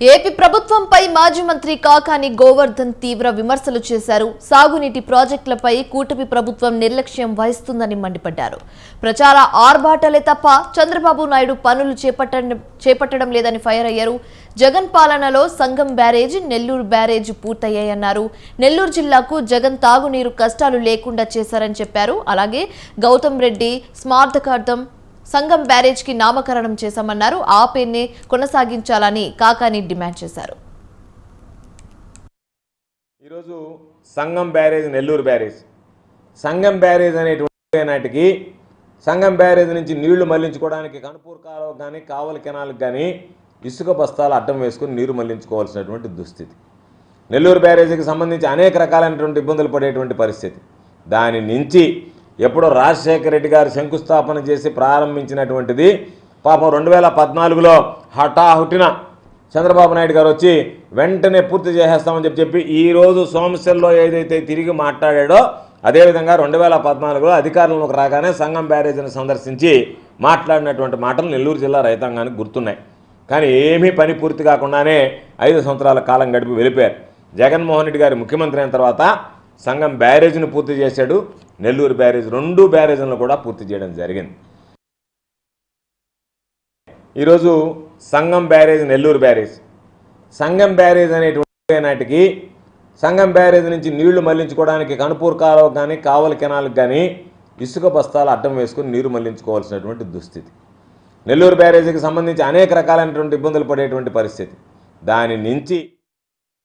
AP ప్రభుత్వంపై మాజీ మంత్రి కాకాని గోవర్ధన్ తీవ్ర విమర్శలు చేశారు. సాగునీటి ప్రాజెక్టులపై కూటమి ప్రభుత్వం నిర్లక్ష్యం వహిస్తుందని మండిపడ్డారు. ప్రచార ఆర్భాటలే తప్ప చంద్రబాబు నాయుడు పనులు చేపట్టడం చేపట్టడం లేదని ఫైర్ అయ్యారు. జగన్ పాలనలో సంగం బ్యారేజ్ నెల్లూరు బ్యారేజ్ పూర్తయ్యాయన్నారు. నెల్లూరు జిల్లాకు జగన్ తాగునీరు కష్టాలు లేకుండా చేశారని చెప్పారు. అలాగే గౌతమ్ రెడ్డి స్మార్థకార్థం సంగం బ్యారేజ్కి నామకరణం చేశామన్నారు. ఆ పేరునే కొనసాగించాలని కాకాని డిమాండ్ చేశారు. ఈరోజు Sangam barrage Nellore barrage. Sangam barrage అనేటువంటి నాటికి సంగం బ్యారేజ్ నుంచి నీళ్ళు మళ్ళించుకోవడానికి కనుపూర్ కాలువ కానీ కావల కెనాలకు కానీ ఇసుక బస్తాలు అడ్డం వేసుకుని నీరు మళ్ళించుకోవాల్సినటువంటి దుస్థితి. నెల్లూరు బ్యారేజీకి సంబంధించి అనేక రకాలైనటువంటి ఇబ్బందులు పడేటువంటి పరిస్థితి. దాని నుంచి ఎప్పుడో రాజశేఖర రెడ్డి గారు శంకుస్థాపన చేసి ప్రారంభించినటువంటిది పాపం రెండు వేల పద్నాలుగులో హఠాహుటిన చంద్రబాబు నాయుడు గారు వచ్చి వెంటనే పూర్తి చేసేస్తామని చెప్పి చెప్పి ఈరోజు సోమశల్లో ఏదైతే తిరిగి మాట్లాడాడో అదేవిధంగా రెండు వేల పద్నాలుగులో అధికారంలోకి రాగానే సంఘం బ్యారేజీని సందర్శించి మాట్లాడినటువంటి మాటలు నెల్లూరు జిల్లా రైతాంగానికి గుర్తున్నాయి. కానీ ఏమీ పని పూర్తి కాకుండానే ఐదు సంవత్సరాల కాలం గడిపి వెళ్ళిపోయారు. జగన్మోహన్ రెడ్డి గారి ముఖ్యమంత్రి అయిన తర్వాత సంఘం బ్యారేజ్ని పూర్తి చేశాడు. నెల్లూరు బ్యారేజ్ రెండు బ్యారేజ్లను కూడా పూర్తి చేయడం జరిగింది. ఈరోజు Sangam barrage Nellore barrage. Sangam barrage అనేటువంటి నాటికి సంఘం బ్యారేజ్ నుంచి నీళ్ళు మళ్ళించుకోవడానికి కనుపూర్ కాలువ కానీ కావలి కెనాలకు కానీ ఇసుక బస్తాలు అడ్డం వేసుకుని నీరు మళ్ళించుకోవాల్సినటువంటి దుస్థితి. నెల్లూరు బ్యారేజీకి సంబంధించి అనేక రకాలైనటువంటి ఇబ్బందులు పడేటువంటి పరిస్థితి. దాని నుంచి